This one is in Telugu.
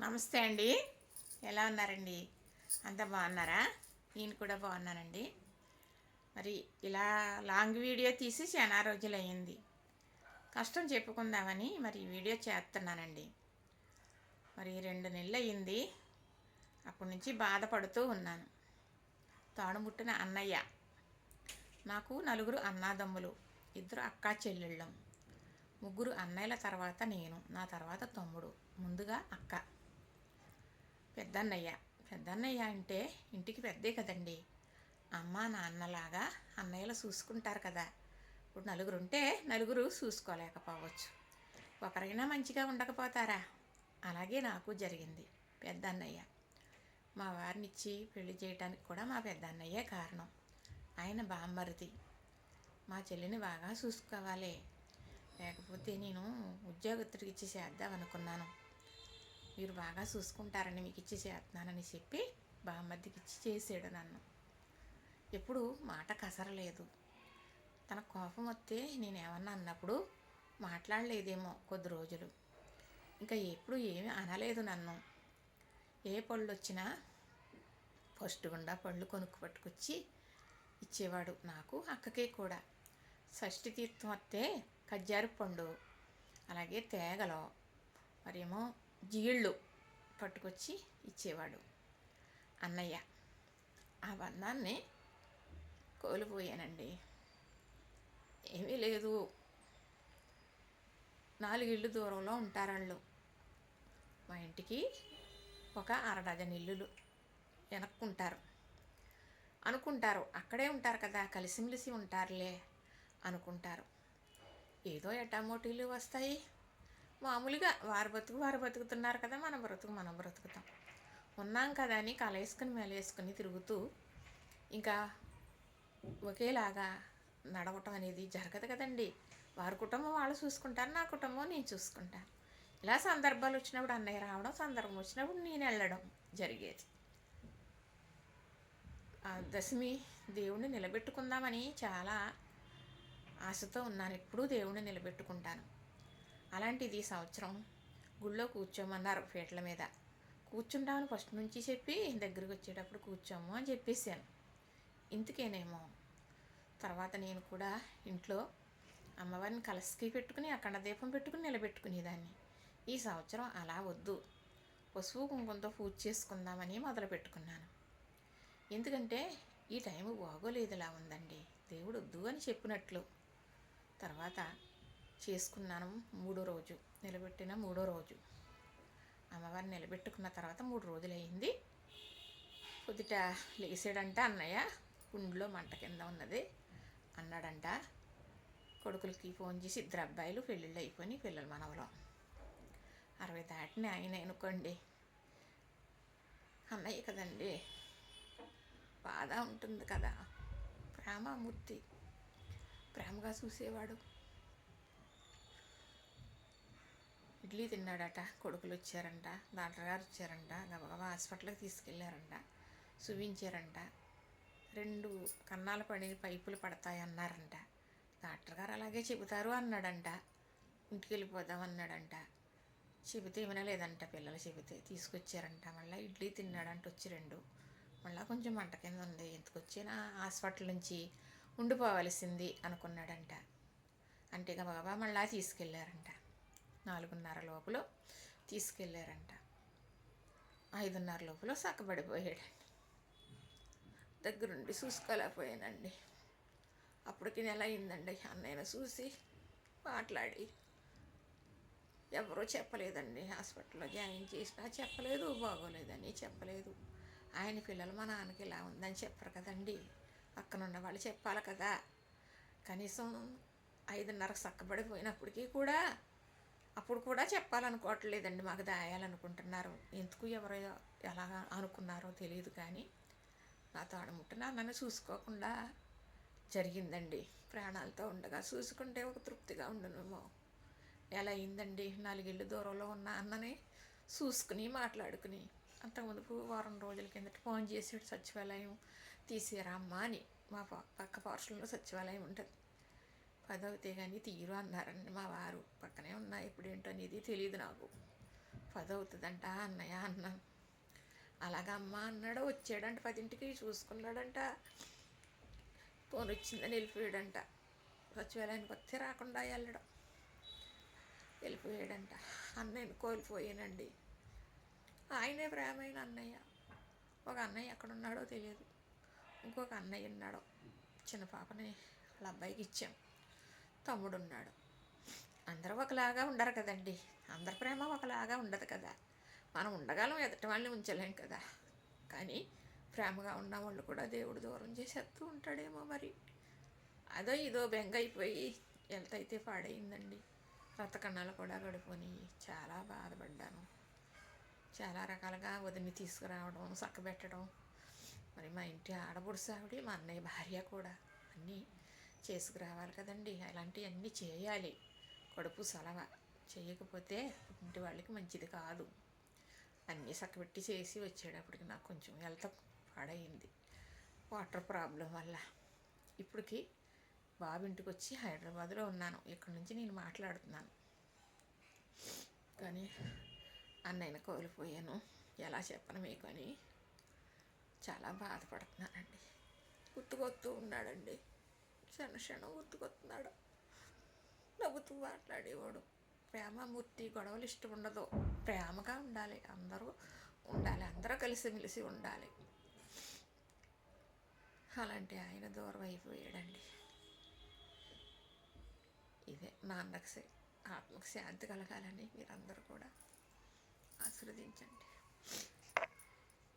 నమస్తే అండి. ఎలా ఉన్నారండి? అంత బాగున్నారా? నేను కూడా బాగున్నానండి. మరి ఇలా లాంగ్ వీడియో తీసి చాలా రోజులు అయ్యింది కష్టం చెప్పుకుందామని మరి వీడియో చేస్తున్నానండి. మరి రెండు నెలలు అయ్యింది అప్పటి నుంచి బాధపడుతూ ఉన్నాను. తాడుముట్టిన అన్నయ్య. నాకు నలుగురు అన్నాదమ్ములు. ఇద్దరు అక్కా చెల్లెళ్ళం. ముగ్గురు అన్నయ్యల తర్వాత నేను. నా తర్వాత తమ్ముడు. ముందుగా అక్క. పెద్దన్నయ్య. పెద్దన్నయ్య అంటే ఇంటికి పెద్దే కదండి. అమ్మ నాన్నలాగా అన్నయ్యలు చూసుకుంటారు కదా. ఇప్పుడు నలుగురు ఉంటే నలుగురు చూసుకోలేకపోవచ్చు. ఒకరైనా మంచిగా ఉండకపోతారా? అలాగే నాకు జరిగింది పెద్దన్నయ్య. మా వారిని ఇచ్చి పెళ్ళి చేయడానికి కూడా మా పెద్దన్నయ్యే కారణం. ఆయన బామ్మరిది. మా చెల్లిని బాగా చూసుకోవాలి. లేకపోతే నేను ఉద్యోగత్తుడికి ఇచ్చి చేద్దాం అనుకున్నాను మీరు బాగా చూసుకుంటారని మీకు ఇచ్చి చేస్తున్నానని చెప్పి బామ్మద్దికి ఇచ్చి చేసాడు నన్ను. ఎప్పుడు మాట కసరలేదు. తన కోపం వస్తే నేను ఏమన్నా అన్నప్పుడు మాట్లాడలేదేమో కొద్ది రోజులు. ఇంకా ఎప్పుడు ఏమీ అనలేదు నన్ను. ఏ పళ్ళు వచ్చినా ఫస్ట్ గుండా పళ్ళు కొనుక్కు పట్టుకొచ్చి ఇచ్చేవాడు నాకు అక్కకే కూడా. షష్ఠి తీర్థం వస్తే కజ్జారు పండు అలాగే తేగలో. మరేమో జీళ్ళు పట్టుకొచ్చి ఇచ్చేవాడు. అన్నయ్య ఆ బంధాన్ని కోల్పోయానండి. ఏమీ లేదు. నాలుగిళ్ళు దూరంలో ఉంటారు వాళ్ళు మా ఇంటికి ఒక అర డజన్ ఇల్లులు వెనక్కుంటారు. అనుకుంటారు అక్కడే ఉంటారు కదా కలిసిమెలిసి ఉంటారులే అనుకుంటారు. ఏదో ఎటామోటీలు వస్తాయి. మామూలుగా వారు బతుకు వారు బతుకుతున్నారు కదా మన బ్రతుకు మనం బ్రతుకుతాం. ఉన్నాం కదా అని కలేసుకుని మేలేసుకుని తిరుగుతూ ఇంకా ఒకేలాగా నడవటం అనేది జరగదు కదండి. వారి కుటుంబం వాళ్ళు చూసుకుంటారు నా కుటుంబం నేను చూసుకుంటాను. ఇలా సందర్భాలు వచ్చినప్పుడు అన్నయ్య రావడం సందర్భం వచ్చినప్పుడు నేను వెళ్ళడం జరిగేది. ఆ దశమి దేవుణ్ణి నిలబెట్టుకుందామని చాలా ఆశతో ఉన్నాను. ఎప్పుడూ దేవుణ్ణి నిలబెట్టుకుంటాను. అలాంటిది ఈ సంవత్సరం గుళ్ళో కూర్చోమన్నారు పీటల మీద. కూర్చుంటామని ఫస్ట్ నుంచి చెప్పి దగ్గరికి వచ్చేటప్పుడు కూర్చోము అని చెప్పేశాను. ఇందుకేనేమో తర్వాత నేను కూడా ఇంట్లో అమ్మవారిని కలసికి పెట్టుకుని అక్కడ దీపం పెట్టుకుని నిలబెట్టుకునేదాన్ని. ఈ సంవత్సరం అలా వద్దు. పసుపు కుంకుమతో పూజ చేసుకుందామని మొదలు పెట్టుకున్నాను. ఎందుకంటే ఈ టైం బాగోలేదులా ఉందండి. దేవుడు వద్దు అని చెప్పినట్లు. తర్వాత చేసుకున్నాను మూడో రోజు. నిలబెట్టిన మూడో రోజు. అమ్మవారిని నిలబెట్టుకున్న తర్వాత మూడు రోజులు అయింది పొద్దుట లేసాడంట అన్నయ్య. గుండెలో మంట కింద ఉన్నది అన్నాడంట. కొడుకులకి ఫోన్ చేసి ఇద్దరు అబ్బాయిలు పెళ్ళిళ్ళు అయిపోయి పిల్లలు మనవలో. అరవై దాటిని ఆయన అనుకోండి. అన్నయ్య కదండి బాధ ఉంటుంది కదా. ప్రేమమూర్తి. ప్రేమగా చూసేవాడు. ఇడ్లీ తిన్నాడట కొడుకులు వచ్చారంట డాక్టర్ గారు వచ్చారంట గబగబా హాస్పిటల్కి తీసుకెళ్ళారంట చూపించారంట రెండు కన్నాల పడిన పైపులు పడతాయి అన్నారంట. డాక్టర్ గారు అలాగే చెబుతారు అన్నాడంట. ఇంటికి వెళ్ళిపోదాం అన్నాడంట. చెబితే వినలేదంట పిల్లలు చెబితే తీసుకొచ్చారంట. మళ్ళీ ఇడ్లీ తిన్నాడంట వచ్చి రెండు. మళ్ళీ కొంచెం మంట కింద ఉంది ఎందుకు వచ్చినా హాస్పిటల్ నుంచి ఉండిపోవలసింది అనుకున్నాడంట. అంటే గబగబా మళ్ళా తీసుకెళ్ళారంట నాలుగున్నర లోపల తీసుకెళ్ళారంట. ఐదున్నర లోపల సక్కబడిపోయాడండి దగ్గరుండి చూసుకోలేకపోయానండి. అప్పటికి నెల అయిందండి. అన్నయ్యను చూసి మాట్లాడి ఎవరో చెప్పలేదండి. హాస్పిటల్లో జాయిన్ చేసినా చెప్పలేదు బాగోలేదని చెప్పలేదు. ఆయన పిల్లలు మా నాన్నకి ఇలా ఉందని చెప్పరు కదండి. పక్కనున్న వాళ్ళు చెప్పాలి కదా. కనీసం ఐదున్నర చక్కబడిపోయినప్పటికీ కూడా ఇప్పుడు కూడా చెప్పాలనుకోవట్లేదండి. మాకు దాయాలనుకుంటున్నారు. ఎందుకు ఎవరో ఎలా అనుకున్నారో తెలియదు కానీ నా తాడుముట్టిన నన్ను చూసుకోకుండా జరిగిందండి. ప్రాణాలతో ఉండగా చూసుకుంటే ఒక తృప్తిగా ఉండనేమో. ఎలా అయిందండి? నాలుగేళ్ళు దూరంలో ఉన్న అన్నని చూసుకుని మాట్లాడుకుని అంతకుముందు వారం రోజుల కిందట ఫోన్ చేసాడు సచివాలయం తీసేరా అమ్మా అని. మా పక్క పార్సల్లో సచివాలయం ఉంటుంది. పదవితే కానీ తీరు అన్నారండి మా వారు. పక్కనే ఉన్నా ఎప్పుడేంటో అనేది తెలియదు నాకు. పదవుతుందంట అన్నయ్య అన్నాను అలాగా అమ్మ అన్నాడు వచ్చాడంట పదింటికి చూసుకున్నాడంట. ఫోన్ వచ్చిందని వెళ్ళిపోయాడంట. సచివాలయానికి వస్తే రాకుండా వెళ్ళడం. వెళ్ళిపోయాడంట. అన్నయ్యని కోల్పోయానండి. ఆయనే ప్రేమైన అన్నయ్య. ఒక అన్నయ్య ఎక్కడ ఉన్నాడో తెలియదు. ఇంకొక అన్నయ్య ఉన్నాడు. చిన్న పాపని వాళ్ళ అబ్బాయికి ఇచ్చాం. తమ్ముడున్నాడు. అందరూ ఒకలాగా ఉండరు కదండి. అందరి ప్రేమ ఒకలాగా ఉండదు కదా. మనం ఉండగలం ఎదుటి వాళ్ళని ఉంచలేం కదా. కానీ ప్రేమగా ఉన్న వాళ్ళు కూడా దేవుడు దూరం చేసేస్తూ ఉంటాడేమో మరి. అదో ఇదో బెంగ అయిపోయి ఎంత అయితే పాడైందండి. రతకన్నాలు కూడా గడిపోయి చాలా బాధపడ్డాను. చాలా రకాలుగా వదిని తీసుకురావడం చక్కబెట్టడం. మరి మా ఇంటి ఆడబుడుసావిడి మా అన్నయ్య భార్య కూడా అన్నీ చేసుకురావాలి కదండి. అలాంటివన్నీ చేయాలి. కడుపు సలవ. చేయకపోతే ఇంటి వాళ్ళకి మంచిది కాదు. అన్నీ చక్కబెట్టి చేసి వచ్చేటప్పటికి నాకు కొంచెం హెల్త్ పాడైంది. వాటర్ ప్రాబ్లం వల్ల. ఇప్పటికి బాబు ఇంటికి వచ్చి హైదరాబాద్లో ఉన్నాను. ఇక్కడ నుంచి నేను మాట్లాడుతున్నాను. కానీ అన్నయ్యను కోల్పోయాను. ఎలా చెప్పను మీకు అని. చాలా బాధపడుతున్నానండి. గుర్తుకొస్తూ ఉన్నాడండి. క్షణ క్షణం గుర్తుకొస్తున్నాడు. నవ్వుతూ మాట్లాడేవాడు. ప్రేమ మూర్తి గొడవలు ఇష్టం ఉండదు. ప్రేమగా ఉండాలి. అందరూ ఉండాలి. అందరూ కలిసిమెలిసి ఉండాలి. అలాంటి ఆయన దూరం అయిపోయాడండి. ఇదే నాన్నకి శా- ఆత్మకు శాంతి కలగాలని మీరందరూ కూడా ఆశీర్వదించండి.